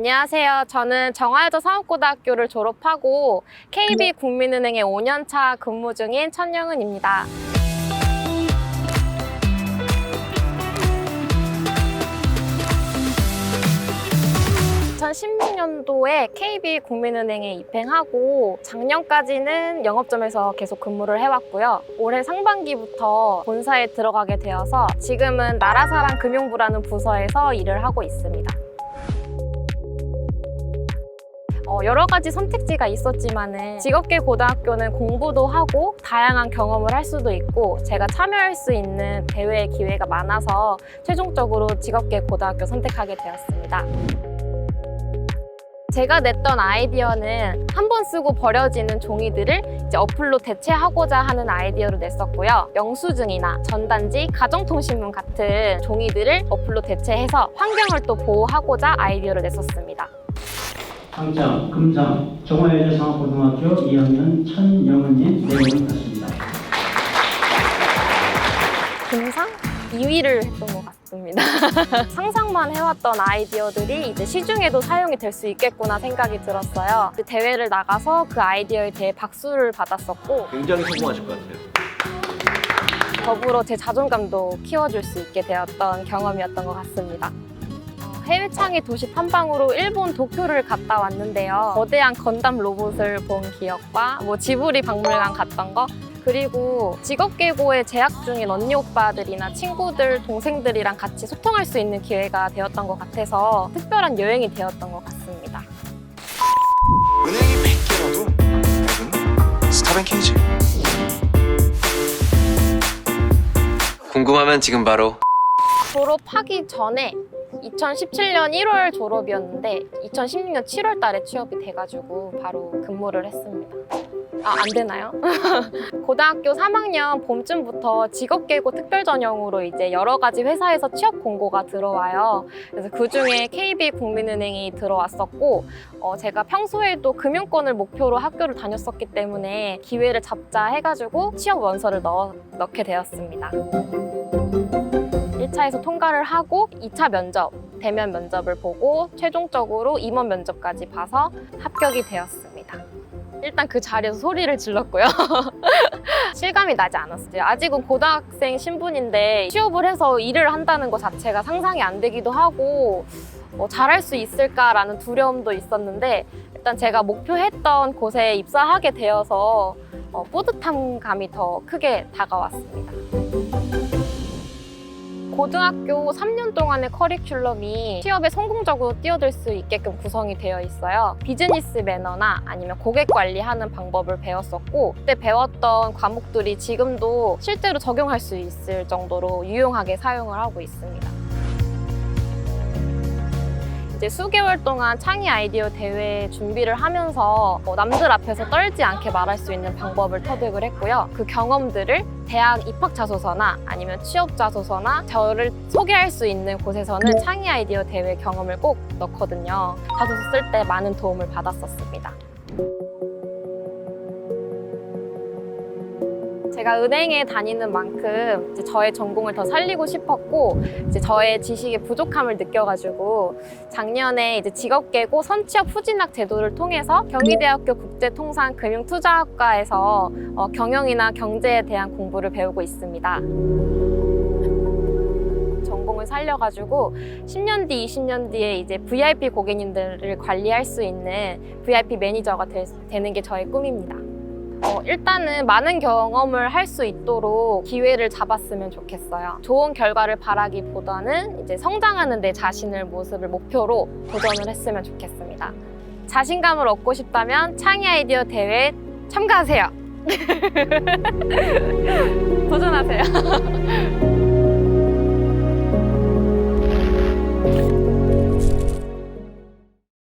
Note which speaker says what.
Speaker 1: 안녕하세요. 저는 정화여자 상업고등학교를 졸업하고 KB 국민은행에 5년차 근무 중인 천영은입니다. 2016년도에 KB 국민은행에 입행하고 작년까지는 영업점에서 계속 근무를 해왔고요. 올해 상반기부터 본사에 들어가게 되어서 지금은 나라사랑 금융부라는 부서에서 일을 하고 있습니다. 어, 여러 가지 선택지가 있었지만은 직업계 고등학교는 공부도 하고 다양한 경험을 할 수도 있고 제가 참여할 수 있는 대회 기회가 많아서 최종적으로 직업계 고등학교 선택하게 되었습니다. 제가 냈던 아이디어는 한 번 쓰고 버려지는 종이들을 이제 어플로 대체하고자 하는 아이디어를 냈었고요. 영수증이나 전단지, 가정통신문 같은 종이들을 어플로 대체해서 환경을 또 보호하고자 아이디어를 냈었습니다.
Speaker 2: 상장, 금상, 정화여자상업고등학교 2학년 천영은님 내용은 같습니다.
Speaker 1: 금상 2위를 했던 것 같습니다. 상상만 해왔던 아이디어들이 이제 시중에도 사용이 될 수 있겠구나 생각이 들었어요. 그 대회를 나가서 그 아이디어에 대해 박수를 받았었고
Speaker 3: 굉장히 성공하실 것 같아요.
Speaker 1: 더불어 제 자존감도 키워줄 수 있게 되었던 경험이었던 것 같습니다. 어, 해외 창의 도시 탐방으로 일본 도쿄를 갔다 왔는데요. 거대한 건담 로봇을 본 기억과 뭐 지브리 박물관 갔던 거 그리고 직업계고에 재학 중인 언니 오빠들이나 친구들, 동생들이랑 같이 소통할 수 있는 기회가 되었던 것 같아서 특별한 여행이 되었던 것 같습니다.
Speaker 4: 은행이 100개라도 100은 스타뱅킹이지
Speaker 5: 궁금하면 지금 바로
Speaker 1: 졸업하기 전에 2017년 1월 졸업이었는데 2016년 7월 달에 취업이 돼가지고 바로 근무를 했습니다. 아, 안 되나요? 고등학교 3학년 봄쯤부터 직업계고 특별전형으로 이제 여러 가지 회사에서 취업 공고가 들어와요. 그래서 그 중에 KB 국민은행이 들어왔었고, 어, 제가 평소에도 금융권을 목표로 학교를 다녔었기 때문에 기회를 잡자 해가지고 취업 원서를 넣, 넣게 되었습니다. 1차에서 통과를 하고 2차 면접, 대면 면접을 보고 최종적으로 임원 면접까지 봐서 합격이 되었습니다. 일단 그 자리에서 소리를 질렀고요. 실감이 나지 않았어요. 아직은 고등학생 신분인데 취업을 해서 일을 한다는 것 자체가 상상이 안 되기도 하고 어, 잘할 수 있을까라는 두려움도 있었는데 일단 제가 목표했던 곳에 입사하게 되어서 어, 뿌듯한 감이 더 크게 다가왔습니다. 고등학교 3년 동안의 커리큘럼이 취업에 성공적으로 뛰어들 수 있게끔 구성이 되어 있어요. 비즈니스 매너나 아니면 고객 관리하는 방법을 배웠었고 그때 배웠던 과목들이 지금도 실제로 적용할 수 있을 정도로 유용하게 사용을 하고 있습니다. 이제 수개월 동안 창의 아이디어 대회 준비를 하면서 어, 남들 앞에서 떨지 않게 말할 수 있는 방법을 터득을 했고요. 그 경험들을 대학 입학 자소서나 아니면 취업 자소서나 저를 소개할 수 있는 곳에서는 창의 아이디어 대회 경험을 꼭 넣거든요. 자소서 쓸 때 많은 도움을 받았었습니다. 제가 은행에 다니는 만큼 저의 전공을 더 살리고 싶었고 이제 저의 지식의 부족함을 느껴가지고 작년에 이제 직업계고 선취업 후진학 제도를 통해서 경희대학교 국제통상금융투자학과에서 어, 경영이나 경제에 대한 공부를 배우고 있습니다. 살려가지고 10년 뒤, 20년 뒤에 이제 VIP 고객님들을 관리할 수 있는 VIP 매니저가 되, 되는 게 저의 꿈입니다. 어, 일단은 많은 경험을 할 수 있도록 기회를 잡았으면 좋겠어요. 좋은 결과를 바라기보다는 이제 성장하는 내 자신을 모습을 목표로 도전을 했으면 좋겠습니다. 자신감을 얻고 싶다면 창의 아이디어 대회 참가하세요. 도전하세요.